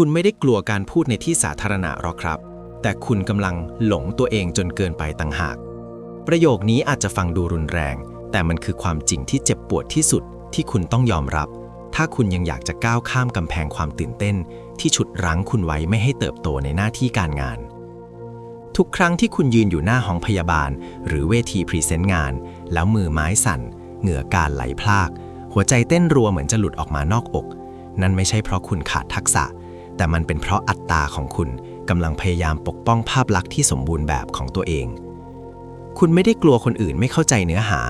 คุณไม่ได้กลัวการพูดในที่สาธารณะหรอกครับ แต่คุณกำลังหลงตัวเองจนเกินไปต่างหาก ประโยคนี้อาจจะฟังดูรุนแรง แต่มันคือความจริงที่เจ็บปวดที่สุดที่คุณต้องยอมรับ ถ้าคุณยังอยากจะก้าวข้ามกำแพงความตื่นเต้น ที่ฉุดรั้งคุณไว้ไม่ให้เติบโตในหน้าที่การงาน ทุกครั้งที่คุณยืนอยู่หน้าห้องพยาบาล หรือเวทีพรีเซนต์งาน แล้วมือไม้สั่น เหงื่อการไหลพลาก หัวใจเต้นรัวเหมือนจะหลุดออกมานอกอก นั่นไม่ใช่เพราะคุณขาดทักษะ แต่มันเป็นเพราะอัตตาของคุณกำลังพยายามปกป้องภาพลักษณ์ที่สมบูรณ์แบบของตัวเอง คุณไม่ได้กลัวคนอื่นไม่เข้าใจเนื้อหา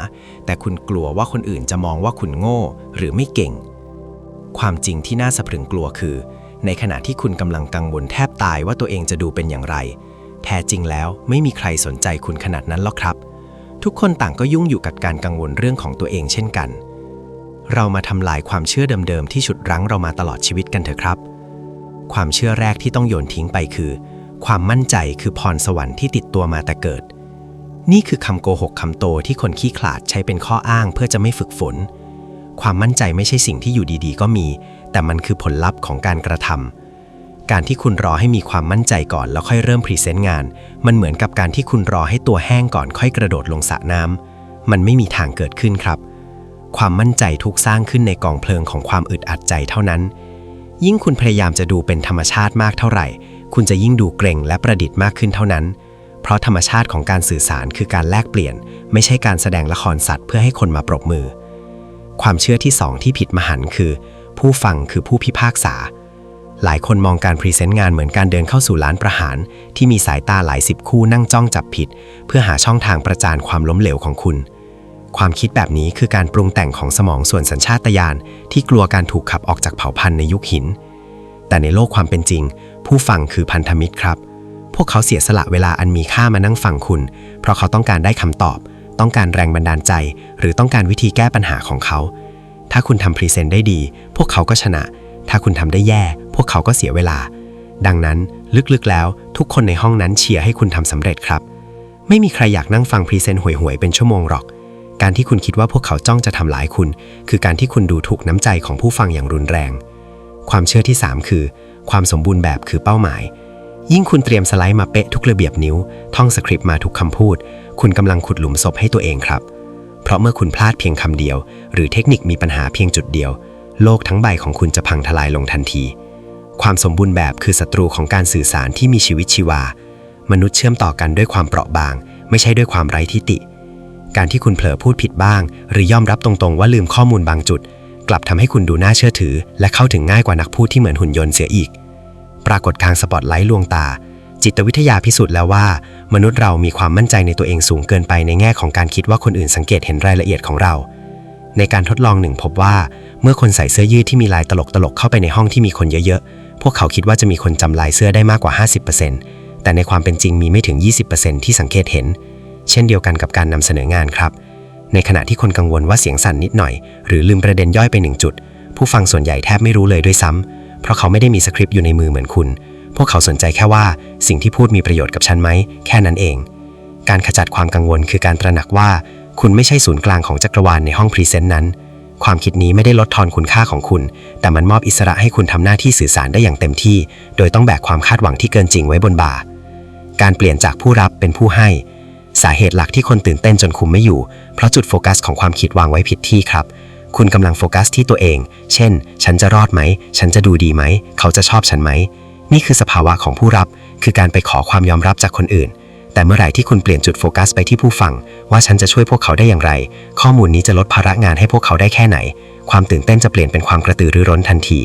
แต่คุณกลัวว่าคนอื่นจะมองว่าคุณโง่หรือไม่เก่ง ความจริงที่น่าสะพรึงกลัวคือ ในขณะที่คุณกำลังกังวลแทบตายว่าตัวเองจะดูเป็นอย่างไร แท้จริงแล้วไม่มีใครสนใจคุณขนาดนั้นหรอกครับ ทุกคนต่างก็ยุ่งอยู่กับการกังวลเรื่องของตัวเองเช่นกัน เรามาทำลายความเชื่อเดิมๆที่ฉุดรั้งเรามาตลอดชีวิตกันเถอะครับ ความเชื่อแรกที่ต้องโยนทิ้งไปคือ ความมั่นใจคือพรสวรรค์ที่ติดตัวมาแต่เกิด นี่คือคำโกหกคำโตที่คนขี้ขลาดใช้เป็นข้ออ้างเพื่อจะไม่ฝึกฝน ความมั่นใจไม่ใช่สิ่งที่อยู่ดีๆ ก็มี แต่มันคือผลลัพธ์ของการกระทำการที่คุณรอให้มีความมั่นใจก่อนแล้วค่อยเริ่มพรีเซนต์งาน มันเหมือนกับการที่คุณรอให้ตัวแห้งก่อนค่อยกระโดดลงสระน้ำมันไม่มีทางเกิดขึ้นครับ ความมั่นใจทุกสร้างขึ้นในกองเพลิงของความอึดอัดใจเท่านั้น ยิ่งคุณพยายามจะดูเป็นธรรมชาติมากเท่าไหร่ คุณจะยิ่งดูเกรงและประดิษฐ์มากขึ้นเท่านั้น เพราะธรรมชาติของการสื่อสารคือการแลกเปลี่ยน ไม่ใช่การแสดงละครสัตว์เพื่อให้คนมาปรบมือ ความเชื่อที่สองที่ผิดมหันต์คือ ผู้ฟังคือผู้พิพากษา หลายคนมองการพรีเซนต์งานเหมือนการเดินเข้าสู่ร้านประหาร ที่มีสายตาหลายสิบคู่นั่งจ้องจับผิด เพื่อหาช่องทางประจานความล้มเหลวของคุณ ความคิดแบบนี้คือการปรุงแต่งของสมองส่วนสัญชาตญาณที่กลัวการถูกขับออกจากเผ่าพันธุ์ในยุคหิน แต่ในโลกความเป็นจริง ผู้ฟังคือพันธมิตรครับ พวกเขาเสียสละเวลาอันมีค่ามานั่งฟังคุณ เพราะเขาต้องการได้คำตอบ ต้องการแรงบันดาลใจ หรือต้องการวิธีแก้ปัญหาของเขา ถ้าคุณทำพรีเซนต์ได้ดี พวกเขาก็ชนะ ถ้าคุณทำได้แย่ พวกเขาก็เสียเวลา ดังนั้นลึกๆแล้วทุกคนในห้องนั้นเชียร์ให้คุณทำสำเร็จครับ ไม่มีใครอยากนั่งฟังพรีเซนต์ห่วยๆเป็นชั่วโมงหรอก การที่คุณคิดว่าพวกเขาจ้องจะทำลายคุณ คือการที่คุณดูถูกน้ำใจของผู้ฟังอย่างรุนแรง ความเชื่อที่ 3 คือ ความสมบูรณ์แบบคือเป้าหมาย ยิ่งคุณเตรียมสไลด์มาเป๊ะทุกระเบียบนิ้ว ท่องสคริปต์มาทุกคำพูด คุณกำลังขุดหลุมศพให้ตัวเองครับ เพราะเมื่อคุณพลาดเพียงคำเดียว หรือเทคนิคมีปัญหาเพียงจุดเดียว โลกทั้งใบของคุณจะพังทลายลงทันที ความสมบูรณ์แบบคือศัตรูของการสื่อสารที่มีชีวิตชีวา มนุษย์เชื่อมต่อกันด้วยความเปราะบาง ไม่ใช่ด้วยความไร้ทิฏฐิ การที่คุณเผลอพูดผิดบ้าง หรือยอมรับตรงๆ ว่าลืมข้อมูลบางจุด กลับทำให้คุณดูน่าเชื่อถือ และเข้าถึงง่ายกว่านักพูดที่เหมือนหุ่นยนต์เสียอีก ปรากฏการ์สปอตไลท์ลวงตา จิตวิทยาพิสูจน์แล้วว่า มนุษย์เรามีความมั่นใจในตัวเองสูงเกินไปในแง่ของการคิดว่าคนอื่นสังเกตเห็นรายละเอียดของเรา ในการทดลองหนึ่งพบว่า เมื่อคนใส่เสื้อยืดที่มีลายตลกๆเข้าไปในห้องที่มีคนเยอะๆพวกเขาคิดว่าจะมีคนจำลายเสื้อได้มากกว่า 50%แต่ในความเป็นจริงมีไม่ถึง 20%ที่สังเกตเห็น เช่นเดียวกันกับการนำเสนองานครับ ในขณะที่คนกังวลว่าเสียงสั่นนิดหน่อย หรือลืมประเด็นย่อยไปหนึ่งจุด ผู้ฟังส่วนใหญ่แทบไม่รู้เลยด้วยซ้ำเพราะเขาไม่ได้มีสคริปต์อยู่ในมือเหมือนคุณ พวกเขาสนใจแค่ว่าสิ่งที่พูดมีประโยชน์กับฉันไหมแค่นั้นเอง การขจัดความกังวลคือการตระหนักว่า คุณไม่ใช่ศูนย์กลางของจักรวาลในห้องพรีเซนต์นั้น ความคิดนี้ไม่ได้ลดทอนคุณค่าของคุณ แต่มันมอบอิสระให้คุณทำหน้าที่สื่อสารได้อย่างเต็มที่ โดยต้องแบกความคาดหวังที่เกินจริงไว้บนบ่าการเปลี่ยนจากผู้รับเป็นผู้ให้ สาเหตุหลักที่คนตื่นเต้นจนคุมไม่อยู่ เพราะจุดโฟกัสของความคิดวางไว้ผิดที่ครับ คุณกำลังโฟกัสที่ตัวเอง เช่น ฉันจะรอดไหม ฉันจะดูดีไหม เขาจะชอบฉันไหม นี่คือสภาวะของผู้รับ คือการไปขอความยอมรับจากคนอื่น แต่เมื่อไหร่ที่คุณเปลี่ยนจุดโฟกัสไปที่ผู้ฟัง ว่าฉันจะช่วยพวกเขาได้อย่างไร ข้อมูลนี้จะลดภาระงานให้พวกเขาได้แค่ไหน ความตื่นเต้นจะเปลี่ยนเป็นความกระตือรือร้นทันที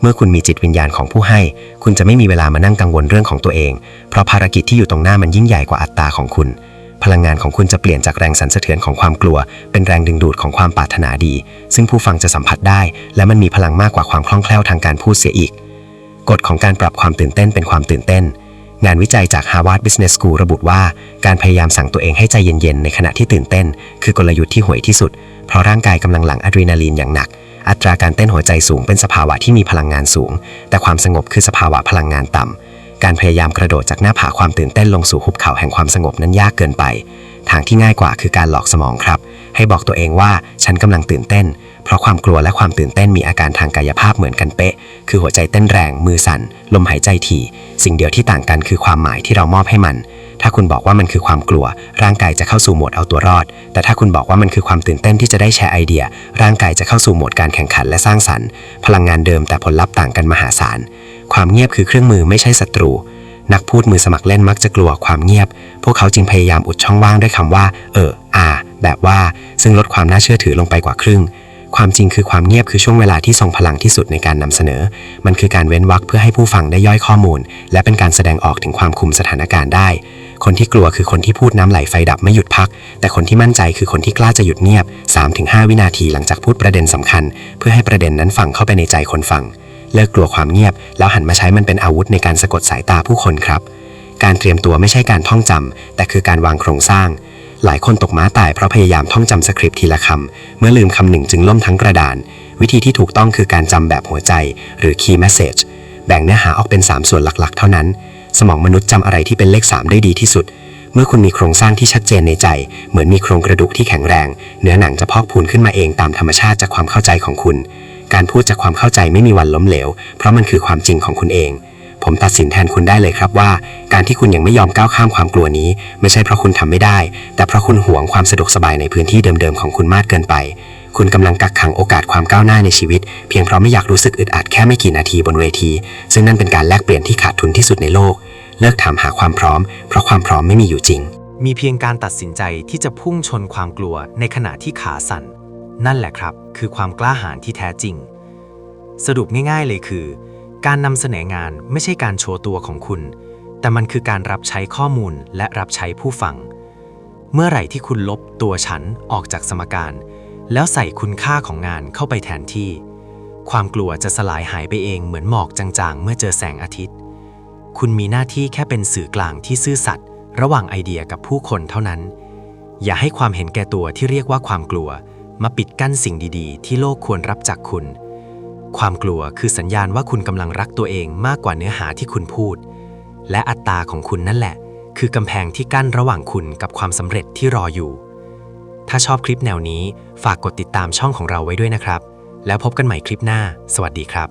เมื่อคุณมีจิตวิญญาณของผู้ให้ คุณจะไม่มีเวลามานั่งกังวลเรื่องของตัวเอง เพราะภารกิจที่อยู่ตรงหน้ามันยิ่งใหญ่กว่าอัตตาของคุณ พลังงานของคุณจะเปลี่ยนจากแรงสั่นสะเทือนของความกลัว เป็นแรงดึงดูดของความปรารถนาดี ซึ่งผู้ฟังจะสัมผัสได้ และมันมีพลังมากกว่าความคล่องแคล่วทางการพูดเสียอีก กฎของการปรับความตื่นเต้นเป็นความตื่นเต้น งานวิจัยจาก Harvard Business School ระบุว่า การพยายามสั่งตัวเองให้ใจเย็นๆ ในขณะที่ตื่นเต้น คือกลยุทธ์ที่ห่วยที่สุด เพราะร่างกายกำลังหลั่งอะดรีนาลีนอย่างหนัก อัตราการเต้นหัวใจสูงเป็นสภาวะที่มีพลังงานสูง แต่ความสงบคือสภาวะพลังงานต่ำ การพยายามกระโดดจากหน้าผาความตื่นเต้นลงสู่หุบเขาแห่งความสงบนั้นยากเกินไป ทางที่ง่ายกว่าคือการหลอกสมองครับ ให้บอกตัวเองว่าฉันกำลังตื่นเต้น เพราะความกลัวและความตื่นเต้นมีอาการทางกายภาพเหมือนกันเป๊ะ คือหัวใจเต้นแรง มือสั่น ลมหายใจถี่ สิ่งเดียวที่ต่างกันคือความหมายที่เรามอบให้มัน ถ้าคุณบอกว่ามันคือความกลัว ร่างกายจะเข้าสู่โหมดเอาตัวรอด แต่ถ้าคุณบอกว่ามันคือความตื่นเต้นที่จะได้แชร์ไอเดีย ร่างกายจะเข้าสู่โหมดการแข่งขันและสร้างสรรค์ พลังงานเดิมแต่ผลลัพธ์ต่างกันมหาศาล ความเงียบคือเครื่องมือไม่ใช่ศัตรู นักพูดมือสมัครเล่นมักจะกลัวความเงียบ พวกเขาจึงพยายามอุดช่องว่างด้วยคำว่า เออ อ่า แบบว่า ซึ่งลดความน่าเชื่อถือลงไปกว่าครึ่ง ความจริงคือความเงียบคือช่วงเวลาที่ทรงพลังที่สุดในการนำเสนอ มันคือการเว้นวรรคเพื่อให้ผู้ฟังได้ย่อยข้อมูล และเป็นการแสดงออกถึงความคุมสถานการณ์ได้ คนที่กลัวคือคนที่พูดน้ำไหลไฟดับไม่หยุดพัก แต่คนที่มั่นใจคือคนที่กล้าจะหยุดเงียบ 3-5 วินาทีหลังจากพูดประเด็นสำคัญ เพื่อให้ประเด็นนั้นฝังเข้าไปในใจคนฟัง เลิกกลัวความเงียบ แล้วหันมาใช้มันเป็นอาวุธในการสะกดสายตาผู้คนครับ การเตรียมตัวไม่ใช่การท่องจำแต่คือการวางโครงสร้าง หลายคนตกม้าตายเพราะพยายามท่องจำสคริปต์ทีละคำเมื่อลืมคำหนึ่งจึงล่มทั้งกระดาน วิธีที่ถูกต้องคือการจำแบบหัวใจ หรือ key message แบ่งเนื้อหาออกเป็น 3 ส่วนหลักๆ เท่านั้น สมองมนุษย์จำอะไรที่เป็นเลข 3 ได้ดีที่สุด เมื่อคุณมีโครงสร้างที่ชัดเจนในใจ เหมือนมีโครงกระดูกที่แข็งแรง เนื้อหนังจะพอกพูนขึ้นมาเองตามธรรมชาติจากความเข้าใจของคุณ การพูดจากความเข้าใจไม่มีวันล้มเหลว เพราะมันคือความจริงของคุณเอง ผมตัดสินแทนคุณได้เลยครับว่า การที่คุณยังไม่ยอมก้าวข้ามความกลัวนี้ ไม่ใช่เพราะคุณทำไม่ได้ แต่เพราะคุณหวงความสะดวกสบายในพื้นที่เดิมๆของคุณมากเกินไป คุณกำลังกักขังโอกาสความก้าวหน้าในชีวิต เพียงเพราะไม่อยากรู้สึกอึดอัดแค่ไม่กี่นาทีบนเวที ซึ่งนั่นเป็นการแลกเปลี่ยนที่ขาดทุนที่สุดในโลก เลิกถามหาความพร้อม เพราะความพร้อมไม่มีอยู่จริง มีเพียงการตัดสินใจที่จะพุ่งชนความกลัวในขณะที่ขาสั่นนั่นแหละครับ คือความกล้าหาญที่แท้จริง สรุปง่ายๆเลยคือ การนำเสนองานไม่ใช่การโชว์ตัวของคุณ แต่มันคือการรับใช้ข้อมูลและรับใช้ผู้ฟัง เมื่อไหร่ที่คุณลบตัวฉันออกจากสมการ แล้วใส่คุณค่าของงานเข้าไปแทนที่ ความกลัวจะสลายหายไปเองเหมือนหมอกจางๆ เมื่อเจอแสงอาทิตย์ คุณมีหน้าที่แค่เป็นสื่อกลางที่ซื่อสัตย์ระหว่างไอเดียกับผู้คนเท่านั้น อย่าให้ความเห็นแก่ตัวที่เรียกว่าความกลัว มาปิดกั้นสิ่งดีๆ ที่โลกควรรับจากคุณ ความกลัวคือสัญญาณว่าคุณกำลังรักตัวเองมากกว่าเนื้อหาที่คุณพูด และอัตตาของคุณนั่นแหละ คือกำแพงที่กั้นระหว่างคุณกับความสำเร็จที่รออยู่ ถ้าชอบคลิปแนวนี้ฝากกดติดตามช่องของเราไว้ด้วยนะครับ แล้วพบกันใหม่คลิปหน้า สวัสดีครับ